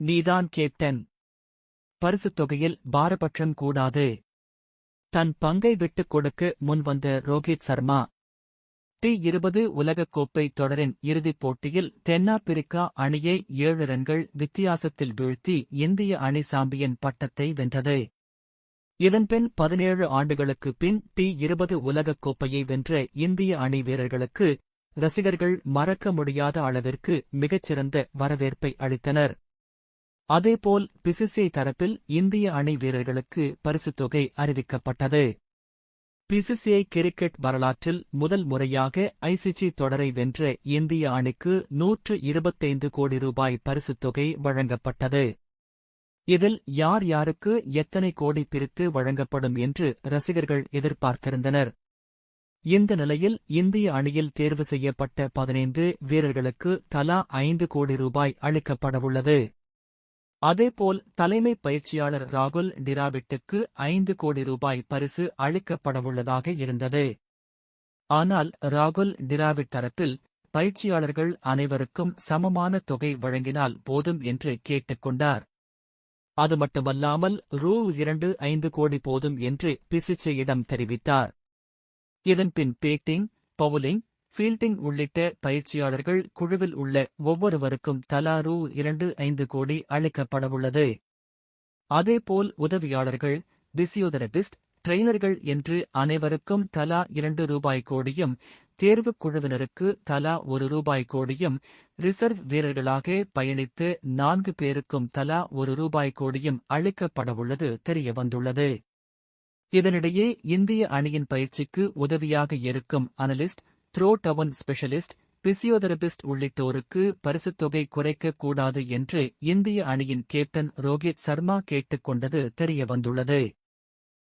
நீதான் கேப்டன் பரிசுத் தொகையில் பாரபட்சம் கூடாது. தன் பங்கை விட்டுக் கொடுக்க முன்வந்த ரோஹித் சர்மா. டி இருபது உலகக்கோப்பை தொடரின் இறுதிப் போட்டியில் தென்னாப்பிரிக்கா அணியை ஏழு ரன்கள் வித்தியாசத்தில் வீழ்த்தி இந்திய அணி சாம்பியன் பட்டத்தை வென்றது. இதன்பின் பதினேழு ஆண்டுகளுக்குப் பின் டி இருபது உலகக்கோப்பையை வென்ற இந்திய அணி வீரர்களுக்கு ரசிகர்கள் மறக்க முடியாத அளவிற்கு மிகச்சிறந்த வரவேற்பை அளித்தனர். அதேபோல் பிசிசிஐ தரப்பில் இந்திய அணி வீரர்களுக்கு பரிசுத் தொகை அறிவிக்கப்பட்டது. பிசிசிஐ கிரிக்கெட் வரலாற்றில் முதல் முறையாக ஐசிசி தொடரை வென்ற இந்திய அணிக்கு நூற்று இருபத்தைந்து கோடி ரூபாய் பரிசுத் தொகை வழங்கப்பட்டது. இதில் யார் யாருக்கு எத்தனை கோடி பிரித்து வழங்கப்படும் என்று ரசிகர்கள் எதிர்பார்த்திருந்தனர். இந்த நிலையில் இந்திய அணியில் தேர்வு செய்யப்பட்ட பதினைந்து வீரர்களுக்கு தலா ஐந்து கோடி ரூபாய் அளிக்கப்படவுள்ளது. அதேபோல் தலைமை பயிற்சியாளர் ராகுல் டிராவிட்டுக்கு ஐந்து கோடி ரூபாய் பரிசு அளிக்கப்படவுள்ளதாக இருந்தது. ஆனால் ராகுல் டிராவிட் தரப்பில் பயிற்சியாளர்கள் அனைவருக்கும் சமமான தொகை வழங்கினால் போதும் என்று கேட்டுக்கொண்டார் அது மட்டுமல்லாமல் ரூ இரண்டு ஐந்து கோடி போதும் என்று பிசிச்சையிடம் தெரிவித்தார். இதன்பின் பேட்டிங் பவுலிங் ஃபீல்டிங் உள்ளிட்ட பயிற்சியாளர்கள் குழுவில் உள்ள ஒவ்வொருவருக்கும் தலா ரூ இரண்டு ஐந்து கோடி அளிக்கப்படவுள்ளது. அதேபோல் உதவியாளர்கள் பிசியோதெரபிஸ்ட் ட்ரெய்னர்கள் என்று அனைவருக்கும் தலா இரண்டு ரூபாய் கோடியும் தேர்வுக் குழுவினருக்கு தலா ஒரு ரூபாய் கோடியும் ரிசர்வ் வீரர்களாக பயணித்து நான்கு பேருக்கும் தலா ஒரு ரூபாய் கோடியும் அளிக்கப்படவுள்ளது தெரியவந்துள்ளது. இதனிடையே இந்திய அணியின் பயிற்சிக்கு உதவியாக இருக்கும் analyst throw down specialist physiotherapist உள்ளிட்டோருக்கு பரிசுத் தொகை குறைக்கக் கூடாது என்று இந்திய அணியின் கேப்டன் ரோஹித் சர்மா கேட்டுக் கொண்டது தெரியவந்துள்ளது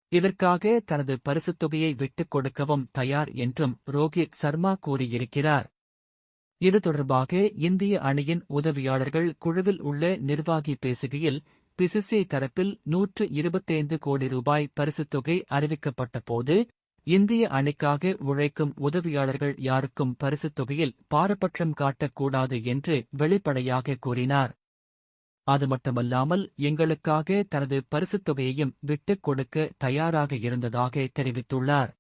இதற்காக தனது பரிசுத் தொகையை விட்டுக் கொடுக்கவும் தயார் என்றும் ரோஹித் சர்மா கூறியிருக்கிறார். இது தொடர்பாக இந்திய அணியின் உதவியாளர்கள் குழுவில் உள்ள நிர்வாகி பேசுகையில் பிசிசிஐ தரப்பில் நூற்று இருபத்தைந்து கோடி ரூபாய் பரிசுத் தொகை போது இந்திய அணிக்காக உழைக்கும் உதவியாளர்கள் யாருக்கும் பரிசுத் தொகையில் பாரபட்சம் காட்டக்கூடாது என்று வெளிப்படையாக கூறினார். அது மட்டுமல்லாமல் எங்களுக்காக தனது பரிசுத் தொகையையும் விட்டுக் கொடுக்க தயாராக இருந்ததாக தெரிவித்துள்ளார்.